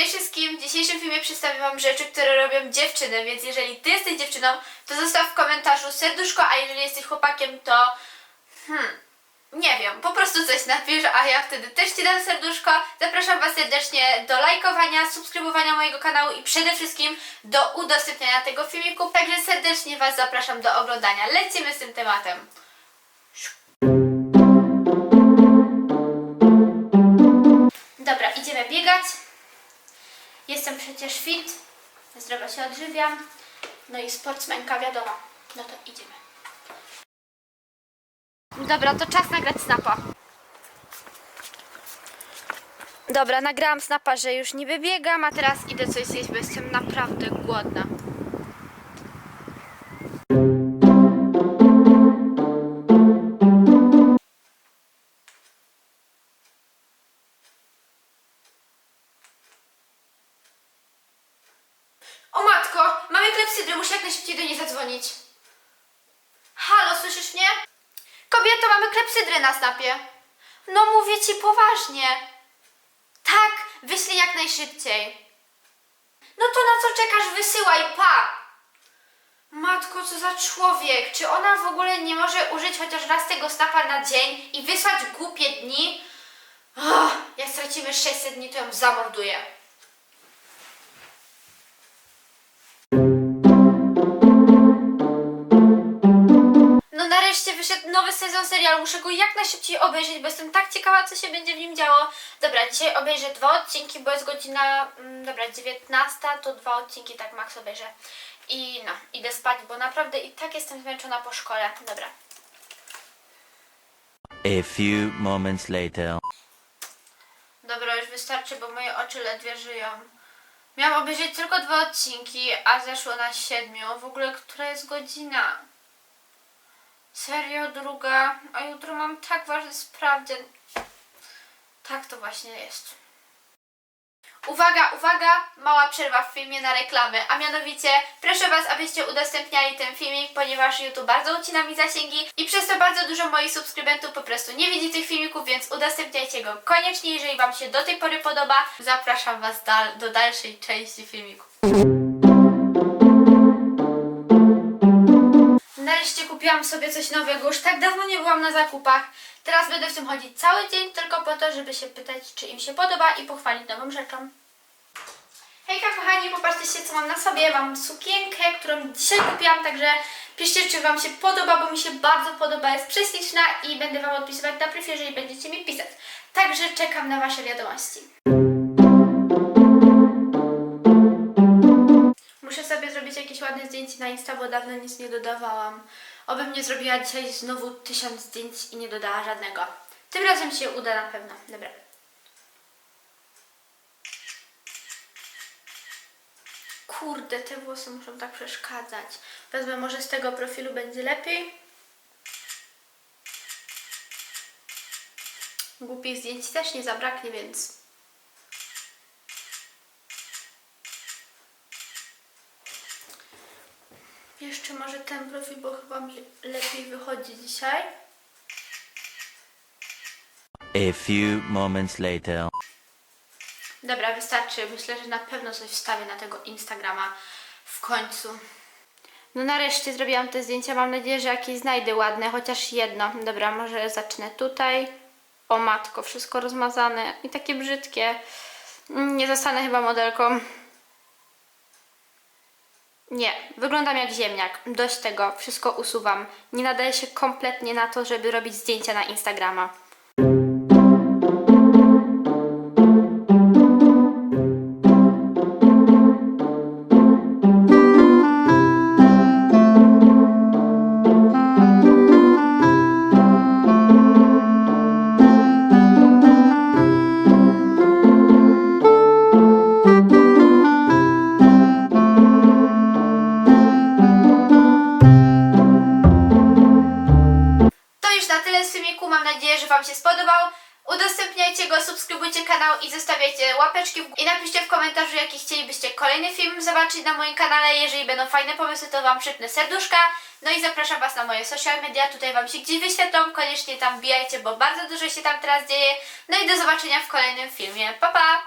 Cześć wszystkim! W dzisiejszym filmie przedstawię Wam rzeczy, które robią dziewczyny, więc jeżeli Ty jesteś dziewczyną, to zostaw w komentarzu serduszko, a jeżeli jesteś chłopakiem, to... Hmm, nie wiem, po prostu coś napisz, a ja wtedy też Ci dam serduszko. Zapraszam Was serdecznie do lajkowania, subskrybowania mojego kanału i przede wszystkim do udostępniania tego filmiku. Także serdecznie Was zapraszam do oglądania. Lecimy z tym tematem. Dobra, idziemy biegać. Jestem przecież fit, zdrowo się odżywiam. No i sportsmenka wiadomo. No to idziemy. Dobra, to czas nagrać snapa. Dobra, nagrałam snapa, że już niby biegam, a teraz idę coś zjeść, bo jestem naprawdę głodna. Najszybciej do niej zadzwonić. Halo, słyszysz mnie? Kobieto, mamy klepsydry na snapie. No mówię ci poważnie. Tak, wyślij jak najszybciej. No to na co czekasz? Wysyłaj, pa! Matko, co za człowiek? Czy ona w ogóle nie może użyć chociaż raz tego snapa na dzień i wysłać głupie dni? Oh, jak stracimy 600 dni, to ją zamorduję. Nareszcie wyszedł nowy sezon serialu. Muszę go jak najszybciej obejrzeć, bo jestem tak ciekawa, co się będzie w nim działo. Dobra, dzisiaj obejrzę dwa odcinki, bo jest godzina, mm, dobra, 19, to dwa odcinki tak max obejrzę. I no, idę spać, bo naprawdę i tak jestem zmęczona po szkole. Dobra. A few moments later. Dobra, już wystarczy, bo moje oczy ledwie żyją. Miałam obejrzeć tylko dwa odcinki, a zeszło na siedmiu. W ogóle, która jest godzina? Serio, druga? A jutro mam tak ważny sprawdzian. Tak to właśnie jest. Uwaga, uwaga! Mała przerwa w filmie na reklamy, a mianowicie proszę Was, abyście udostępniali ten filmik, ponieważ YouTube bardzo ucina mi zasięgi i przez to bardzo dużo moich subskrybentów po prostu nie widzi tych filmików, więc udostępniajcie go koniecznie, jeżeli Wam się do tej pory podoba. Zapraszam Was do dalszej części filmiku. Nareszcie kupiłam sobie coś nowego, już tak dawno nie byłam na zakupach. Teraz będę w tym chodzić cały dzień tylko po to, żeby się pytać, czy im się podoba i pochwalić nową rzeczą. Hejka kochani, popatrzcie się co mam na sobie. Mam sukienkę, którą dzisiaj kupiłam, także piszcie czy Wam się podoba, bo mi się bardzo podoba, jest prześliczna i będę Wam odpisywać na privie, jeżeli będziecie mi pisać. Także czekam na Wasze wiadomości. Na Insta, bo dawno nic nie dodawałam. Obym nie zrobiła dzisiaj znowu tysiąc zdjęć i nie dodała żadnego. Tym razem się uda na pewno. Dobra. Kurde, te włosy muszą tak przeszkadzać. Wezmę może z tego profilu będzie lepiej. Głupich zdjęć też nie zabraknie, więc Jeszcze może ten profil, bo chyba mi lepiej wychodzi dzisiaj. A few moments later. Dobra, wystarczy. Myślę, że na pewno coś wstawię na tego Instagrama w końcu. No nareszcie zrobiłam te zdjęcia. Mam nadzieję, że jakieś znajdę ładne, chociaż jedno. Dobra, może zacznę tutaj. O matko, wszystko rozmazane i takie brzydkie. Nie zostanę chyba modelką. Nie, wyglądam jak ziemniak. Dość tego, wszystko usuwam. Nie nadaje się kompletnie na to, żeby robić zdjęcia na Instagrama. Wam się spodobał. Udostępniajcie go, subskrybujcie kanał i zostawiajcie łapeczki w. I napiszcie w komentarzu, jaki chcielibyście kolejny film zobaczyć na moim kanale. Jeżeli będą fajne pomysły, to Wam przypnę serduszka. No i zapraszam Was na moje social media. Tutaj Wam się gdzieś wyświetlą. Koniecznie tam wbijajcie, bo bardzo dużo się tam teraz dzieje. No i do zobaczenia w kolejnym filmie. Pa, pa!